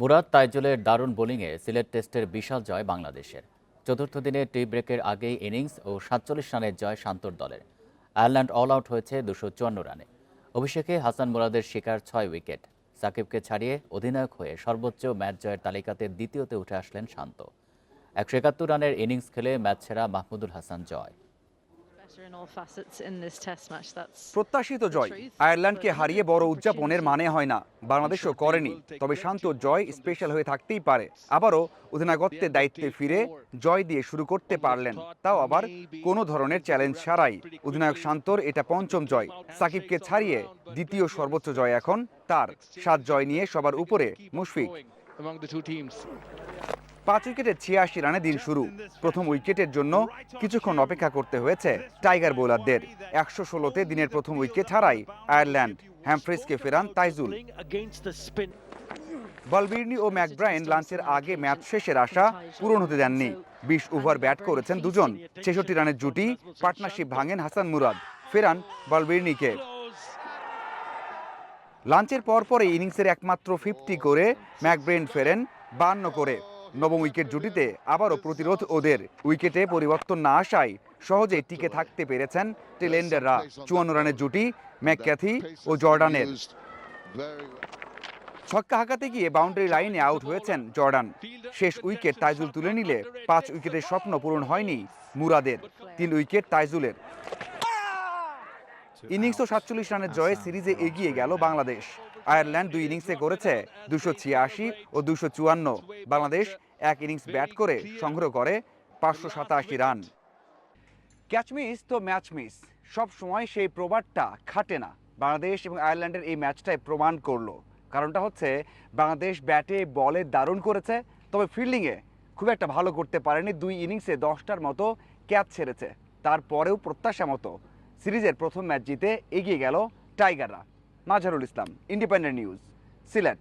মুরাদ তাইজুলের দারুণ বোলিংয়ে সিলেট টেস্টের বিশাল জয় বাংলাদেশের। চতুর্থ দিনে টি ব্রেকের আগেই ইনিংস ও সাতচল্লিশ রানের জয় শান্তর দলের। আয়ারল্যান্ড অল আউট হয়েছে দুশো চুয়ান্ন রানে। অভিষেকে হাসান মুরাদের শিকার ছয় উইকেট। সাকিবকে ছাড়িয়ে অধিনায়ক হয়ে সর্বোচ্চ ম্যাচ জয়ের তালিকাতে দ্বিতীয়তে উঠে আসলেন শান্ত। একশো একাত্তর রানের ইনিংস খেলে ম্যাচ সেরা মাহমুদুল হাসান জয়। প্রত্যাশিত জয়। আয়ারল্যান্ডকে হারিয়ে বড় উদযাপনের মানে হয় না। বাংলাদেশও করেনি। তবে শান্ত জয় স্পেশাল হয়ে থাকতেই পারে। আবারও অধিনায়কত্বের দায়িত্বে ফিরে জয় দিয়ে শুরু করতে পারলেন। তাও আবার কোনো ধরনের চ্যালেঞ্জ ছাড়াই। অধিনায়ক শান্তর এটা পঞ্চম জয়। সাকিবকে ছাড়িয়ে দ্বিতীয় সর্বোচ্চ জয় এখন তার। সাত জয় নিয়ে সবার উপরে Mushfiq. among the two teams. পাঁচ উইকেটে ছিয়াশি রানে দিন শুরু। প্রথম উইকেটের জন্য কিছুক্ষণ অপেক্ষা করতে হয়েছে টাইগার বোলারদের। একশো ষোলোতে দিনের প্রথম উইকেট হারায় আয়ারল্যান্ড। হ্যামফ্রিজকে ফেরান তাইজুল. বলবির্নি ও ম্যাকব্রায়েন লাঞ্চের আগে ম্যাচ শেষের আশা পূরণ হতে দেননি। বিশ ওভার ব্যাট করেছেন দুজন। ছেষট্টি রানের জুটি পার্টনারশিপ ভাঙেন হাসান মুরাদ। ফেরান বলবির্নিকে। লাঞ্চের পরপরই ইনিংসের একমাত্র ফিফটি করে ম্যাকব্রেন ফেরেন বান্ন করে। নবম উইকেট জুটিতে আবারও প্রতিরোধ ওদের। উইকেটে পরিবর্তন না আসায় সহজে টিকে থাকতে পেরেছেন টেলেন্ডাররা। চুয়ান্ন রানের জুটি ম্যাকক্যাথি ও জর্ডানের। ছক্কা হাঁকাতে গিয়ে বাউন্ডারি লাইনে আউট হয়েছেন জর্ডান। শেষ উইকেট তাইজুল তুলে নিলে পাঁচ উইকেটের স্বপ্ন পূরণ হয়নি মুরাদের। তিন উইকেট তাইজুলের। ইনিংস ও সাতচল্লিশ রানের জয়ে সিরিজে এগিয়ে গেল বাংলাদেশ। আয়ারল্যান্ড দুই ইনিংসে করেছে দুশো ছিয়াশি ও দুশো চুয়ান্ন। বাংলাদেশ এক ইনিংস ব্যাট করে সংগ্রহ করে পাঁচশো সাতাশি রান ক্যাচ মিস তো ম্যাচ মিস সব সময় সেই প্রবাদটা খাটে না। বাংলাদেশ এবং আয়ারল্যান্ডের এই ম্যাচটাই প্রমাণ করল। কারণটা হচ্ছে বাংলাদেশ ব্যাটে বলে দারুণ করেছে তবে ফিল্ডিংয়ে খুব একটা ভালো করতে পারেনি। দুই ইনিংসে দশটার মতো ক্যাচ ছেড়েছে। তারপরেও প্রত্যাশা মতো সিরিজের প্রথম ম্যাচ জিতে এগিয়ে গেল টাইগাররা। Mazharul Islam independent news Sylhet.